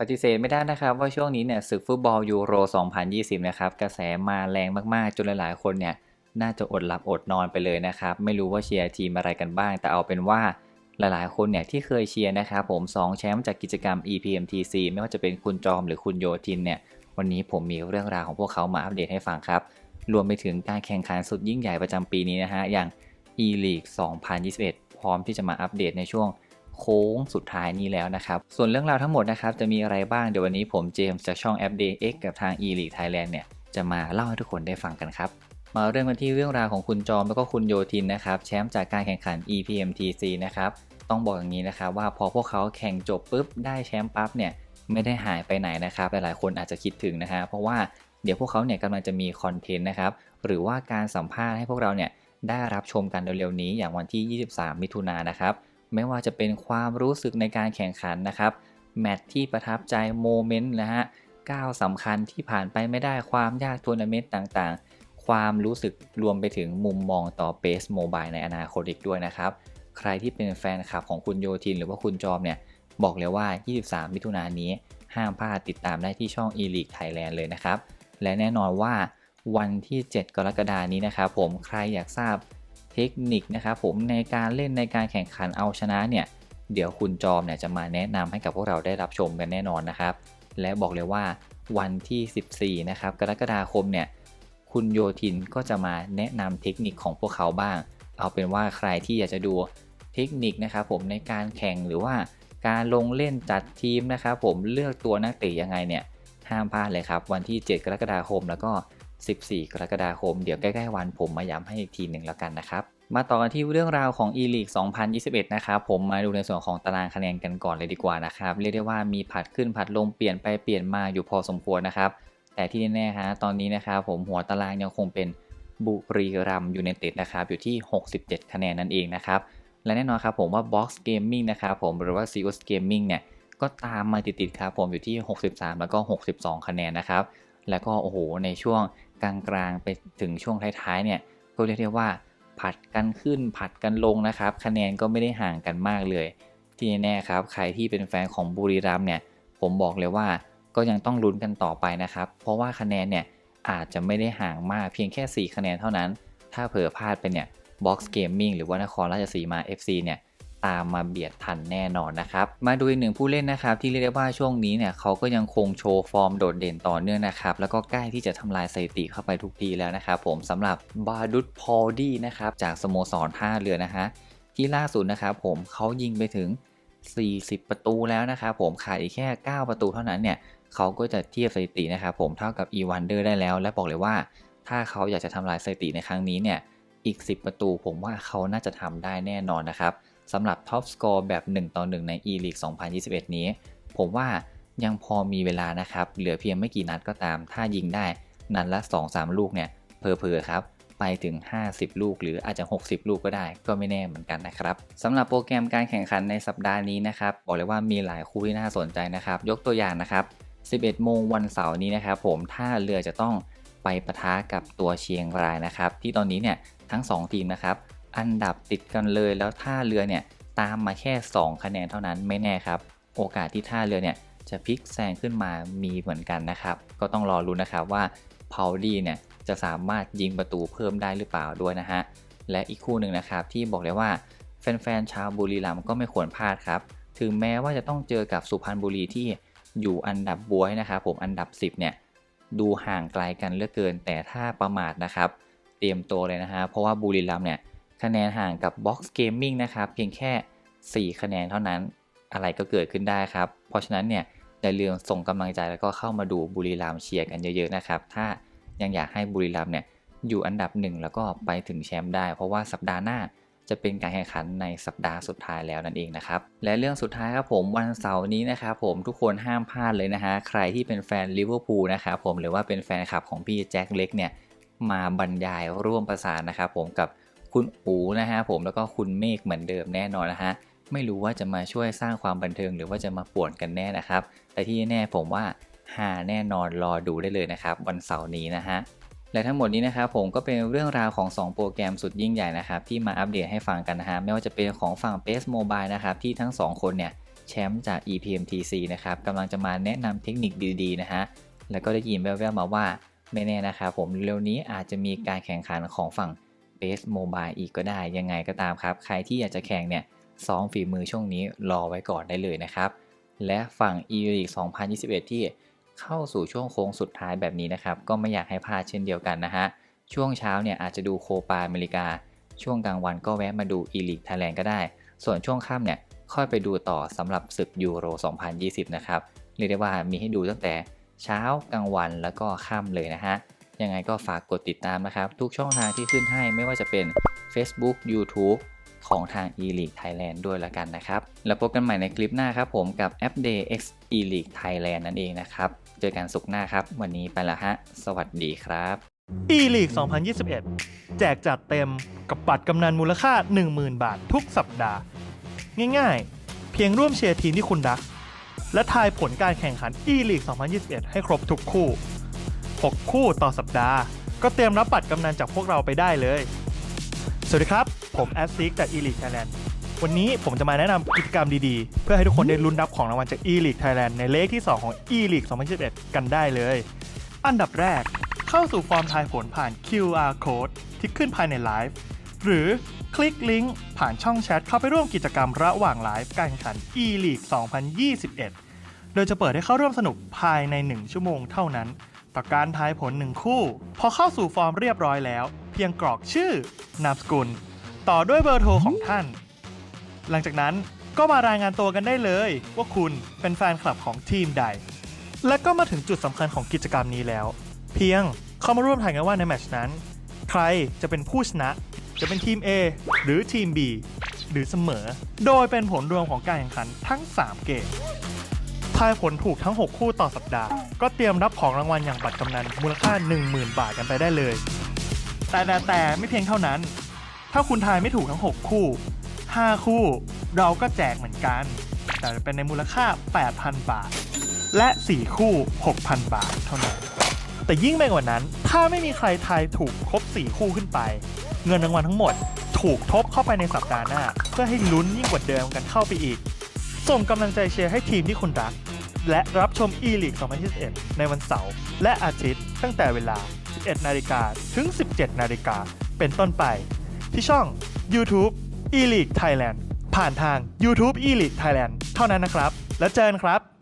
ปฏิเสธไม่ได้นะครับว่าช่วงนี้เนี่ยศึกฟุตบอลยูโร 2020 นะครับกระแสมาแรงมากๆ จนหลายๆ คนเนี่ยน่าจะอดหลับอดนอนไปเลยนะครับ ไม่รู้ว่าเชียร์ทีมอะไรกันบ้าง แต่เอาเป็นว่าหลายๆ คนเนี่ยที่เคยเชียร์นะครับผม 2 แชมป์จากกิจกรรม EPMTC ไม่ว่าจะเป็นคุณจอมหรือคุณโยทินเนี่ยวันนี้ผมมีเรื่องราวของพวกเขามาอัปเดตให้ฟังครับ รวมไปถึงการแข่งขันสุดยิ่งใหญ่ประจำปีนี้นะฮะอย่าง E-League 2021 พร้อมที่จะมาอัปเดตในช่วง โค้งสุดท้ายนี้แล้วนะครับ ส่วนเรื่องราวทั้งหมดนะครับจะมีอะไรบ้างเดี๋ยววันนี้ผมเจมส์จากช่อง App Day X กับทาง E-League Thailand เนี่ยจะมาเล่าให้ทุกคนได้ฟังกันครับมาเริ่มกันที่เรื่องราวของคุณจอมแล้วก็คุณโยทินนะครับแชมป์จากการแข่งขัน EPMTC นะครับต้องบอกอย่างนี้นะครับว่าพอพวกเขาแข่งจบปุ๊บได้แชมป์ปั๊บเนี่ยไม่ได้หายไปไหนนะครับหลายๆคนอาจจะคิดถึงนะฮะเพราะว่าเดี๋ยวพวกเขาเนี่ยกำลังจะมีคอนเทนต์นะครับหรือว่าการสัมภาษณ์ให้พวกเราเนี่ยได้รับชมกันเร็วๆนี้อย่างวันที่ 23 มิถุนายนนะครับ ไม่ว่าจะเป็นความรู้สึกในการแข่งขันนะครับ แมตช์ที่ประทับใจโมเมนต์นะฮะก้าวสำคัญที่ผ่านไปไม่ได้ความยากทัวร์นาเมนต์ต่างๆ ความรู้สึกรวมไปถึงมุมมองต่อเบสโมบายในอนาคตอีกด้วยนะครับ ใครที่เป็นแฟนคลับของคุณโยทินหรือว่าคุณจอมเนี่ย บอกเลยว่า 23 มิถุนายนนี้ ห้ามพลาดติดตามได้ที่ช่อง e-league Thailand เลยนะครับ และแน่นอนว่าวันที่ 7 กรกฎานี้นะครับผมใครอยากทราบ เทคนิคนะครับผมในการเล่นในการแข่งขันเอาชนะเนี่ยเดี๋ยวคุณจอมเนี่ยจะมาแนะนำให้กับพวกเราได้รับชมกันแน่นอนนะครับ และบอกเลยว่าวันที่ 14 นะครับกรกฎาคมเนี่ยคุณโยทินก็จะมาแนะนำเทคนิคของพวกเขาบ้าง เอาเป็นว่าใครที่อยากจะดูเทคนิคนะครับผมในการแข่งหรือว่าการลงเล่นจัดทีมนะครับผมเลือกตัวนักเตะยังไงเนี่ยห้ามพลาดเลยครับ วันที่ 7 กรกฎาคมแล้วก็ 14 กรกฎาคม เดี๋ยวใกล้ๆวันผมมาย้ำให้อีกทีหนึ่งแล้วกันนะครับ มาต่อกันที่เรื่องราวของ E-League 2021 นะครับผมมาดูในส่วนของตารางคะแนนกันก่อนเลยดีกว่านะครับ เรียกได้ว่ามีผัดขึ้นผัดลงเปลี่ยนไปเปลี่ยนมาอยู่พอสมควรนะครับ แต่ที่แน่ๆฮะตอนนี้นะครับผมหัวตารางยังคงเป็นบุรีรัมยูไนเต็ดนะครับอยู่ที่ 67 คะแนนนั่นเองนะครับและแน่นอนครับผมว่า Box Gaming นะครับผมหรือว่า Zeus Gaming เนี่ยก็ตามมาติดๆครับผมอยู่ที่ 63 แล้วก็ 62 คะแนนนะครับแล้วก็โอ้โหในช่วง กลางๆ ไปถึงช่วงท้ายๆเนี่ยก็เรียกได้ว่าผัดกันขึ้นผัดกันลงนะครับ คะแนนก็ไม่ได้ห่างกันมากเลย ที่แน่ๆครับ ใครที่เป็นแฟนของบุรีรัมเนี่ยผมบอกเลยว่าก็ยังต้องลุ้นกันต่อไปนะครับ เพราะว่าคะแนนเนี่ยอาจจะไม่ได้ห่างมากเพียงแค่ 4 คะแนนเท่านั้น ถ้าเผลอพลาดไปเนี่ย Box Gaming หรือว่านครราชสีมา FC เนี่ย ตามมาเบียดทันแน่นอนนะครับ มาดูอีกหนึ่งผู้เล่นนะครับ ที่เรียกได้ว่าช่วงนี้เนี่ยเขาก็ยังคงโชว์ฟอร์มโดดเด่นต่อเนื่องนะครับ แล้วก็ใกล้ที่จะทำลายสถิติเข้าไปทุกทีแล้วนะครับผมสำหรับบาดุดพอดี้นะครับจากสโมสรท่าเรือนะฮะที่ล่าสุดนะครับผมเขายิงไปถึง 40 ประตูแล้วนะครับผมขาดอีกแค่ 9 ประตูเท่านั้นเนี่ยเขาก็จะเทียบสถิตินะครับผมเท่ากับอีวันเดอร์ได้แล้ว และบอกเลยว่า ถ้าเขาอยากจะทำลายสถิติในครั้งนี้เนี่ยอีก 10 ประตูผมว่าเขาน่าจะทำได้แน่นอนนะครับ สำหรับท็อปสกอร์แบบ 1 ต่อ 1 ใน E-League 2021 นี้ ผมว่ายังพอมีเวลานะครับ เหลือเพียงไม่กี่นัดก็ตาม ถ้ายิงได้ นัดละ 2-3 ลูกเนี่ยเพอเพอครับ ไปถึง 50 ลูก หรืออาจจะ 60 ลูกก็ได้ ก็ไม่แน่เหมือนกันนะครับสำหรับโปรแกรมการแข่งขันในสัปดาห์นี้นะครับ บอกเลยว่ามีหลายคู่ที่น่าสนใจนะครับ ยกตัวอย่างนะครับ 11 โมงวันเสาร์นี้นะครับผม ถ้าเรือจะต้องไปปะทะกับตัวเชียงรายนะครับ ที่ตอนนี้เนี่ยทั้ง 2 ทีมนะครับ อันดับติดกันเลยแล้วท่าเรือเนี่ยตามมาแค่ 2 คะแนนเท่านั้นไม่แน่ครับ โอกาสที่ท่าเรือเนี่ยจะพลิกแซงขึ้นมามีเหมือนกันนะครับ ก็ต้องรอรุ้นนะครับว่าพาวดี้เนี่ยจะสามารถยิงประตูเพิ่มได้หรือเปล่าด้วยนะฮะและอีกคู่หนึ่งนะครับที่บอกเลยว่าแฟนๆชาวบุรีรัมย์ก็ไม่ควรพลาดครับ ถึงแม้ว่าจะต้องเจอกับสุพรรณบุรีที่อยู่อันดับบวยนะครับผมอันดับ 10เนี่ยดูห่างไกลกันเหลือเกิน แต่ถ้าประมาทนะครับ เตรียมตัวเลยนะฮะเพราะว่าบุรีรัมย์เนี่ย คะแนนห่างกับ Box Gaming นะครับ เพียงแค่ 4 คะแนนเท่านั้นอะไรก็เกิดขึ้นได้ครับ เพราะฉะนั้นเนี่ยอย่าลืมส่งกำลังใจแล้วก็เข้ามาดูบุรีรัมย์เชียร์กันเยอะๆนะครับ ถ้ายังอยากให้บุรีรัมย์เนี่ยอยู่อันดับหนึ่งแล้วก็ไปถึงแชมป์ได้ เพราะว่าสัปดาห์หน้าจะเป็นการแข่งขันในสัปดาห์สุดท้ายแล้วนั่นเองนะครับ และเรื่องสุดท้ายครับผมวันเสาร์นี้นะครับผมทุกคนห้ามพลาดเลยนะฮะใครที่เป็นแฟนลิเวอร์พูลนะครับผมหรือว่าเป็นแฟนคลับของพี่แจ็คเล็กเนี่ยมาบรรยายร่วมประสานนะครับผมกับ คุณอูนะฮะผมแล้วก็คุณเมฆเหมือนเดิมแน่นอนนะฮะไม่รู้ว่าจะมาช่วยสร้างความบันเทิงหรือว่าจะมาป่วนกันแน่นะครับ แต่ที่แน่ผมว่าหาแน่นอนรอดูได้เลยนะครับ วันเสาร์นี้นะฮะและทั้งหมดนี้นะครับผมก็เป็นเรื่องราวของ 2 โปรแกรมสุดยิ่งใหญ่นะครับ ที่มาอัปเดตให้ฟังกันนะฮะไม่ว่าจะเป็นของฝั่ง p a c e Mobile นะครับที่ทั้ง 2 คนเนี่ยแชมป์จาก EPMTC นะครับกำลังจะมาแนะนำเทคนิคดีๆนะฮะแล้วก็ได้ยินแว่วๆมาว่าไม่แน่นะครับผมเร็วนี้อาจจะมีการแข่งขันของฝั่ง Base Mobile อีกก็ได้ยังไงก็ตามครับ ใครที่อยากจะแข่งเนี่ยซ้อมฝีมือช่วงนี้รอไว้ก่อนได้เลยนะครับ และฝั่ง e l e a g u e 2021 ที่เข้าสู่ช่วงโค้งสุดท้ายแบบนี้นะครับ ก็ไม่อยากให้พลาดเช่นเดียวกันนะฮะ ช่วงเช้าเนี่ยอาจจะดูโคปาอเมริกา ช่วงกลางวันก็แวะมาดู e l e a g u e Thailand ก็ได้ ส่วนช่วงค่ำเนี่ยค่อยไปดูต่อสำหรับศึกยูโร 2020 นะครับ เรียกได้ว่ามีให้ดูตั้งแต่เช้ากลางวันแล้วก็ค่ำเลยนะฮะ ยังไงก็ฝากกดติดตามนะครับ ทุกช่องทางที่ขึ้นให้ไม่ว่าจะเป็น Facebook YouTube ของทาง e-league Thailand ด้วยละกันนะครับ แล้วพบกันใหม่ในคลิปหน้าครับผมกับ App Day X e-league Thailand นั่นเองนะครับ เจอกันสุขหน้าครับ วันนี้ไปละฮะ สวัสดีครับ E-League 2021 แจกจัดเต็มกับบัตรกำนันมูลค่า 10,000 บาททุกสัปดาห์ ง่ายๆ เพียงร่วมเชียร์ทีมที่คุณรัก และทายผลการแข่งขัน E-League 2021 ให้ครบทุกคู่ 6 คู่ต่อสัปดาห์ ก็เตรียมรับบัตรกำนันจากพวกเราไปได้เลย สวัสดีครับ ผมแอดซิกจาก E-League Thailand วันนี้ผมจะมาแนะนำกิจกรรมดีๆ เพื่อให้ทุกคนได้ลุ้นรับของรางวัลจาก E-League Thailand ในเลขที่ 2 ของ E-League 2021 กันได้เลย อันดับแรก เข้าสู่ฟอร์มทายผลผ่าน QR code ที่ขึ้นภายในไลฟ์หรือคลิกลิงก์ผ่านช่องแชทเข้าไปร่วมกิจกรรมระหว่างไลฟ์การแข่งขัน e-league 2021 โดยจะเปิดให้เข้าร่วมสนุกภายใน 1 ชั่วโมงเท่านั้น ต่อการทายผล1คู่ พอเข้าสู่ฟอร์มเรียบร้อยแล้ว เพียงกรอกชื่อนามสกุล ต่อด้วยเบอร์โทรของท่าน หลังจากนั้นก็มารายงานตัวกันได้เลย ว่าคุณเป็นแฟนคลับของทีมใด และก็มาถึงจุดสำคัญของกิจกรรมนี้แล้ว เพียงเข้ามาร่วมถ่ายกันว่าในแมตชนั้น ใครจะเป็นผู้ชนะ จะเป็นทีม A หรือทีม B หรือเสมอ โดยเป็นผลรวมของการแข่งขันทั้ง 3 เกม ทายผลถูกทั้ง 6 คู่ต่อสัปดาห์ ก็เตรียมรับของรางวัลอย่างบัตรกำนันมูลค่า 10,000 บาทกันไปได้เลย แต่แต่แต่ไม่เพียงเท่านั้น ถ้าคุณทายไม่ถูกทั้ง 6 คู่ 5 คู่ เราก็แจกเหมือนกัน แต่เป็นในมูลค่า 8,000 บาท และ 4 คู่ 6,000 บาทเท่านั้น แต่ยิ่งไปกว่านั้น ถ้าไม่มีใครทายถูกครบ 4 คู่ขึ้นไป เงินรางวัลทั้งหมดถูกทบเข้าไปในสัปดาห์หน้า เพื่อให้ลุ้นยิ่งกว่าเดิมกันเข้าไปอีก ส่งกำลังใจเชียร์ให้ทีมที่คุณรัก และรับชม e-league 2021 ในวันเสาร์และอาทิตย์ตั้งแต่เวลา 11 นาฬิกาถึง 17 นาฬิกาเป็นต้นไป ที่ช่อง YouTube e-league Thailand ผ่านทาง YouTube e-league Thailand เท่านั้นนะครับ แล้วเจอกันครับ